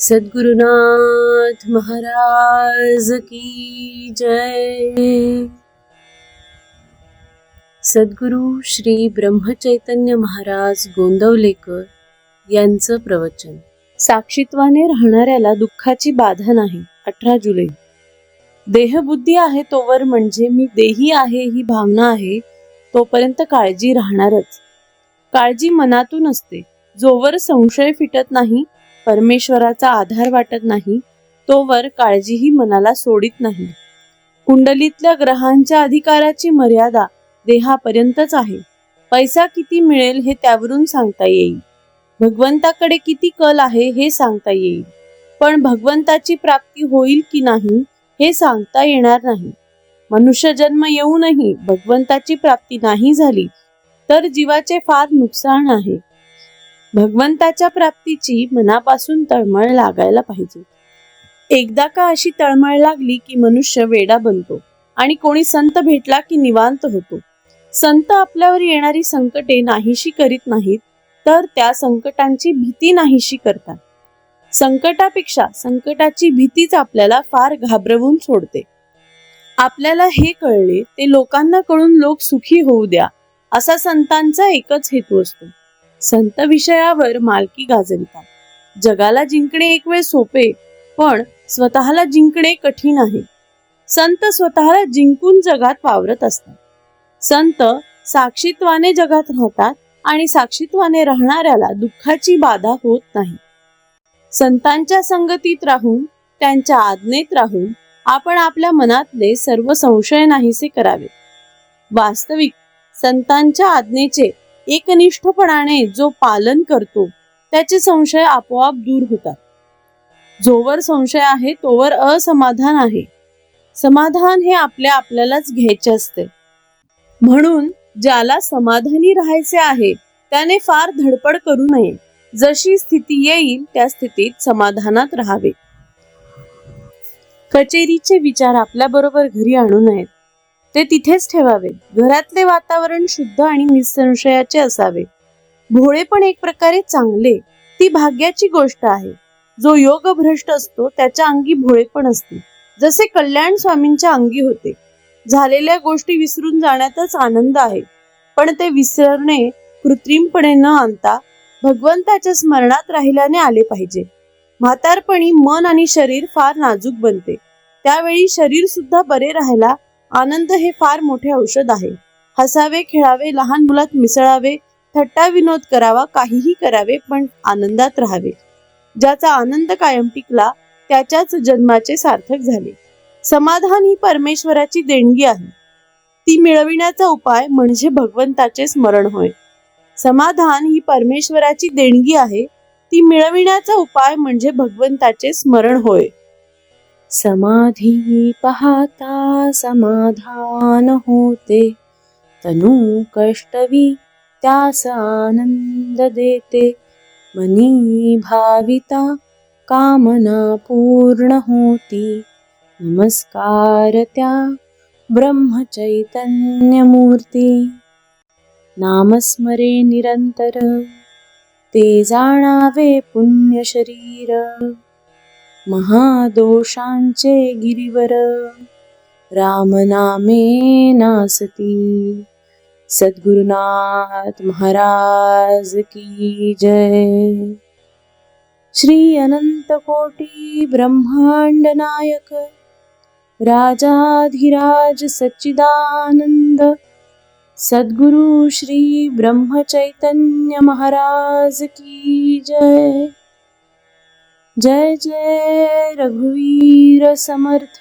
सद्गुरुनाथ महाराज की जय। सद्गुरु श्री ब्रह्मचैतन्य महाराज गोंदवलेकर यांचं प्रवचन. साक्षीत्वाने राहणाऱ्याला दुःखाची बाधा नाही अठरा जुलै. देहबुद्धी आहे तोवर म्हणजे मी देही आहे ही भावना आहे तोपर्यंत काळजी राहणारच. काळजी मनातून असते. जोवर संशय फिटत नाही परमेश्वराचा आधार वाटत नाही तोवर काळजीही मनाला सोडित नाही. कुंडलीतल्या ग्रहांच्या अधिकाराची मर्यादा देहापर्यंतच आहे. पैसा किती मिळेल हे त्यावरून सांगता येईल. भगवंताकडे किती कल आहे हे सांगता येईल. पण भगवंताची प्राप्ती होईल की नाही हे सांगता येणार नाही. मनुष्य जन्म येऊनही भगवंताची प्राप्ती नाही झाली तर जीवाचे फार नुकसान आहे. भगवंताच्या प्राप्तीची मनापासून तळमळ लागायला पाहिजे. एकदा का अशी तळमळ लागली की मनुष्य वेडा बनतो आणि कोणी संत भेटला की निवांत होतो. संत आपल्यावर येणारी संकटे नाहीशी करीत नाहीत तर त्या संकटांची भीती नाहीशी करतात. संकटापेक्षा संकटाची भीतीच आपल्याला फार घाबरवून सोडते. आपल्याला हे कळले ते लोकांना कळून लोक सुखी होऊ द्या असा संतांचा एकच हेतू असतो. संत विषयावर मालकी गाजवितात. जगाला जिंकणे एक वेळ सोपे पण स्वतःला जिंकणे कठीण आहे. संत स्वतःला जिंकून जगात वावरत असतात. संत साक्षीत्वाने जगात राहतात आणि साक्षीत्वाने राहणाऱ्याला दुःखाची बाधा होत नाही. संतांच्या संगतीत राहून त्यांच्या आज्ञेत राहून आपण आपल्या मनातले सर्व संशय नाहीसे करावे. वास्तविक संतांच्या आज्ञेचे एकनिष्ठपणाने जो पालन करतो त्याचे संशय आपोआप दूर होतात. जोवर संशय आहे तोवर असमाधान आहे. समाधान हे आपल्या आपल्यालाच घ्यायचे असते. म्हणून ज्याला समाधानी राहायचे आहे त्याने फार धडपड करू नये. जशी स्थिती येईल त्या स्थितीत समाधानात राहावे. कचेरीचे विचार आपल्या बरोबर घरी आणू नयेत. ते तिथेच ठेवावे. घरातले वातावरण शुद्ध आणि निसंशयाचे असावे. भोळे पण एक प्रकारे चांगले ती भाग्याची गोष्ट आहे. जो योग भ्रष्ट असतो त्याच्या अंगी भोळे पण असते. जसे कल्याण स्वामींच्या अंगी होते. झालेल्या गोष्टी विसरून जाण्यातच आनंद आहे. पण ते विसरणे कृत्रिमपणे न आणता भगवंताच्या स्मरणात राहिल्याने आले पाहिजे. म्हातारपणी मन आणि शरीर फार नाजूक बनते. त्यावेळी शरीर सुद्धा बरे राहायला आनंद हे फार मोठे औषध आहे. हसावे खेळावे लहान मुलात मिसळावे थट्टा विनोद करावा काहीही करावे पण आनंदात राहावे. ज्याचा आनंद कायम टिकला त्याच्याच जन्माचे सार्थक झाले. समाधान ही परमेश्वराची देणगी आहे. ती मिळविण्याचा उपाय म्हणजे भगवंताचे स्मरण होय. समाधान ही परमेश्वराची देणगी आहे. ती मिळविण्याचा उपाय म्हणजे भगवंताचे स्मरण होय. समाधी पाहता समाधान होते. तनु कष्टवी त्यास आनंद देते. मनी भाविता कामना पूर्ण होती. नमस्कार त्या ब्रह्मचैतन्यमूर्ती. नामस्मरे निरंतर. ते जाणावे पुण्य शरीर. महादोषांचे गिरीवर. रामनामे नासती. सद्गुरुनाथ महाराज की जय. श्री अनंत कोटी ब्रह्मांड नायक. राजाधिराज सच्चिदानंद. सद्गुरु श्री ब्रह्मचैतन्य महाराज की जय. जय जय रघुवीर समर्थ।